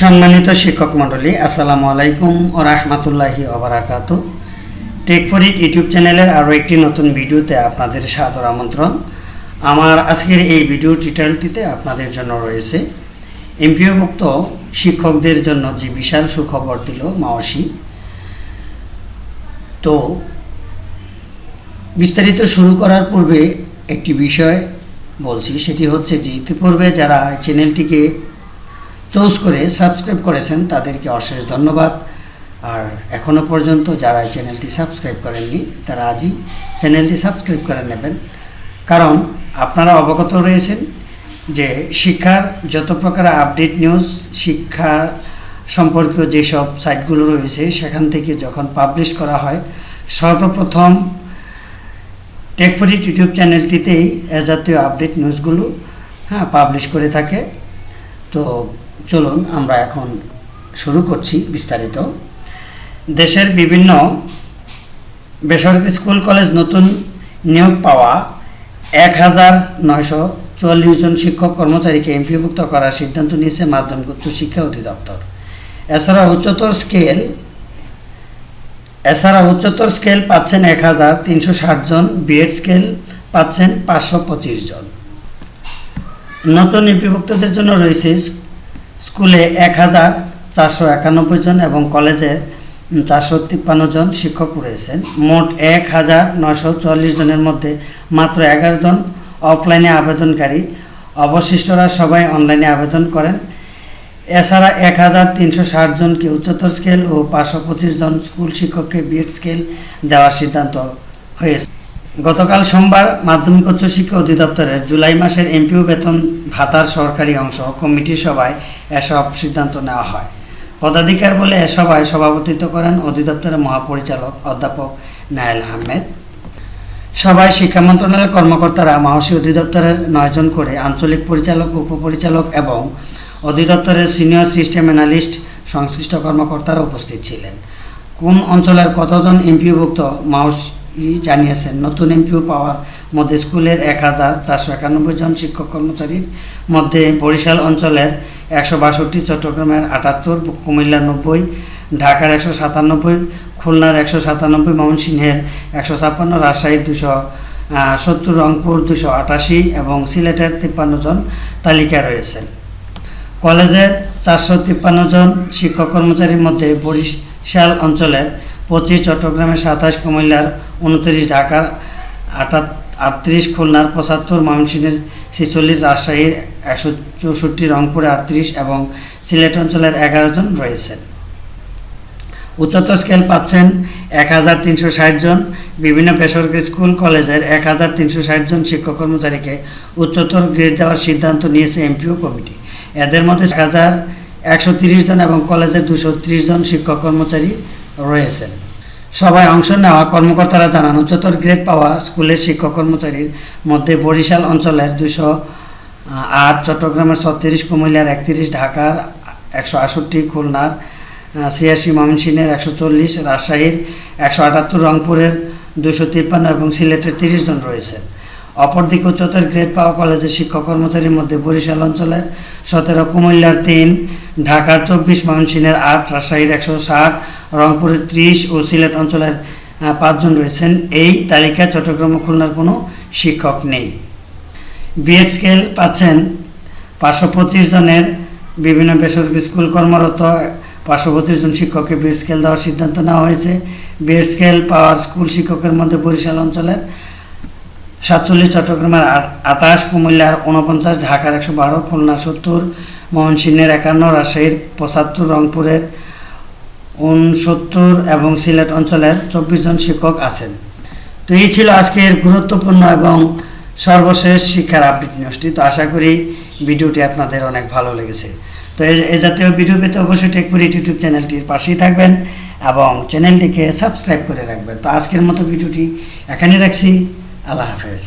সম্মানিত শিক্ষক মণ্ডলী, আসসালামু আলাইকুম ও রাহমাতুল্লাহি ওবরাকাত টেক ফর ইট ইউটিউব চ্যানেলের আরও একটি নতুন ভিডিওতে আপনাদের সাদর আমন্ত্রণ। আমার আজকের এই ভিডিও টিউটোরিয়ালটিতে আপনাদের জন্য রয়েছে এমপিওভুক্ত শিক্ষকদের জন্য যে বিশাল সুখবর দিল মাওসি। তো, বিস্তারিত শুরু করার পূর্বে একটি বিষয় বলছি, সেটি হচ্ছে যে ইতিপূর্বে যারা চ্যানেলটিকে চুজ করে সাবস্ক্রাইব করেছেন, তাদেরকে অশেষ ধন্যবাদ। আর এখনও পর্যন্ত যারা চ্যানেলটি সাবস্ক্রাইব করেননি, তারা আজই চ্যানেলটি সাবস্ক্রাইব করে নেবেন। কারণ আপনারা অবগত রয়েছেন যে শিক্ষার যত প্রকার আপডেট নিউজ শিক্ষা সম্পর্কীয় যেসব সাইটগুলো রয়েছে, সেখান থেকে যখন পাবলিশ করা হয়, সর্বপ্রথম টেকফরিট ইউটিউব চ্যানেলটিতেই এ জাতীয় আপডেট নিউজগুলো হ্যাঁ পাবলিশ করে থাকে। তো চলুন, আমরা এখন শুরু করছি বিস্তারিত। দেশের বিভিন্ন বেসরকারি স্কুল, কলেজ নতুন নিয়োগ পাওয়া এক হাজার নয়শো চুয়াল্লিশ জন শিক্ষক কর্মচারীকে এমপিভুক্ত করার সিদ্ধান্ত নিয়েছে মাধ্যমিক উচ্চ শিক্ষা অধিদপ্তর। এছাড়া উচ্চতর স্কেল এছাড়া উচ্চতর স্কেল পাচ্ছেন এক হাজার তিনশো ষাট জন, বিএড স্কেল পাচ্ছেন পাঁচশো পঁচিশ জন। নতুন এমপিভুক্তদের জন্য রয়েছে স্কুলে এক হাজার চারশো একানব্বই জন এবং কলেজে চারশো তিপ্পান্ন জন শিক্ষক রয়েছেন। মোট এক হাজার নয়শো চল্লিশ জনের মধ্যে মাত্র এগারো জন অফলাইনে আবেদনকারী। অবশিষ্টরা সবাই অনলাইনে আবেদন করেন। এছাড়া এক হাজার তিনশো ষাট জনকে উচ্চতর স্কেল ও পাঁচশো পঁচিশ জন স্কুল শিক্ষককে বিএড স্কেল দেওয়ার সিদ্ধান্ত হয়েছে। গতকাল সোমবার মাধ্যমিক উচ্চ শিক্ষা অধিদপ্তরের জুলাই মাসের এমপিও বেতন ভাতার সরকারি অংশ কমিটির সভায় এসব সিদ্ধান্ত নেওয়া হয়। পদাধিকার বলে এ সভায় সভাপতিত্ব করেন অধিদপ্তরের মহাপরিচালক অধ্যাপক নায়েল আহমেদ। সভায় শিক্ষা মন্ত্রণালয়ের কর্মকর্তারা মাহসী অধিদপ্তরের নয়জন করে আঞ্চলিক পরিচালক, উপপরিচালক এবং অধিদপ্তরের সিনিয়র সিস্টেম অ্যানালিস্ট সংশ্লিষ্ট কর্মকর্তারা উপস্থিত ছিলেন। কোন অঞ্চলের কতজন এমপিওভুক্ত মাউসি জানিয়েছেন, নতুন এমপিও পাওয়ার মধ্যে স্কুলের এক হাজার চারশো একানব্বই জন শিক্ষক কর্মচারীর মধ্যে বরিশাল অঞ্চলের একশো বাষট্টি, চট্টগ্রামের আটাত্তর কুমিল্লার নব্বই, ঢাকার একশো সাতানব্বই, খুলনার একশো সাতানব্বই, ময়মনসিংহের একশো ছাপ্পান্ন, রাজশাহীর দুশো সত্তর, রংপুর দুশো আটাশি এবং সিলেটের তিপ্পান্ন জন তালিকা রয়েছেন। কলেজের চারশো তিপ্পান্ন জন শিক্ষক কর্মচারীর মধ্যে বরিশাল অঞ্চলের পঁচিশ চট্টগ্রামের সাতাশ কুমিল্লার উনত্রিশ ঢাকার আটা আটত্রিশ খুলনার পঁচাত্তর ময়মনসিংহের ছেচল্লিশ রাজশাহীর একশো চৌষট্টি, রংপুরে আটত্রিশ এবং সিলেট অঞ্চলের এগারো জন রয়েছেন। উচ্চতর স্কেল পাচ্ছেন এক হাজার তিনশো ষাট জন। বিভিন্ন বেসরকারি স্কুল, কলেজের এক হাজার তিনশো ষাট জন শিক্ষক কর্মচারীকে উচ্চতর গ্রেড দেওয়ার সিদ্ধান্ত নিয়েছে এমপিও কমিটি। এদের মধ্যে এক হাজার একশো তিরিশ জন এবং কলেজের দুশো ত্রিশ জন শিক্ষক কর্মচারী রয়েছেন। সবাই অংশ নেওয়া কর্মকর্তারা জানান, উচ্চতর গ্রেড পাওয়া স্কুলের শিক্ষক কর্মচারীর মধ্যে বরিশাল অঞ্চলের দুশো আট, চট্টগ্রামের ছত্রিশ, কুমিল্লার একত্রিশ, ঢাকার একশো আষট্টি খুলনার ছিয়াশি, ময়মনসিংহের একশো চল্লিশ, রাজশাহীর একশো আটাত্তর, রংপুরের দুশো তিপ্পান্ন এবং সিলেটের তিরিশ জন রয়েছেন। অপরদিকে উচ্চতর গ্রেড পাওয়া কলেজের শিক্ষক কর্মচারীর মধ্যে বরিশাল অঞ্চলের সতেরো কুমিল্লার তিন, ঢাকার চব্বিশ, ময়মনসিংহের আট, রাজশাহীর একশো ষাট, রংপুরের ত্রিশ ও সিলেট অঞ্চলের পাঁচজন রয়েছেন। এই তালিকায় চট্টগ্রাম খুলনার কোনো শিক্ষক নেই। বিএড স্কেল পাচ্ছেন পাঁচশো পঁচিশ জনের বিভিন্ন বেসরকারি স্কুল কর্মরত, পাঁচশো পঁচিশ জন শিক্ষককে বিএড স্কেল দেওয়ার সিদ্ধান্ত নেওয়া হয়েছে। বিএড স্কেল পাওয়ার স্কুল শিক্ষকের মধ্যে বরিশাল অঞ্চলের সাতচল্লিশ চট্টগ্রামের আটাশ কুমিল্লার উনপঞ্চাশ ঢাকার একশো বারো, খুলনা সত্তর, ময়মনসিংহের একান্ন, রাজশাহীর পঁচাত্তর, রংপুরের উনসত্তর এবং সিলেট অঞ্চলের চব্বিশ জন শিক্ষক আছেন। তো এই ছিল আজকের গুরুত্বপূর্ণ এবং সর্বশেষ শিক্ষার আপডেট নিউজটি। তো আশা করি ভিডিওটি আপনাদের অনেক ভালো লেগেছে। তো এ জাতীয় ভিডিও পেতে অবশ্যই টেকপুরি ইউটিউব চ্যানেলটির পাশেই থাকবেন এবং চ্যানেলটিকে সাবস্ক্রাইব করে রাখবেন। তো আজকের মতো ভিডিওটি এখানে রাখছি। আল্লাহ হাফেজ।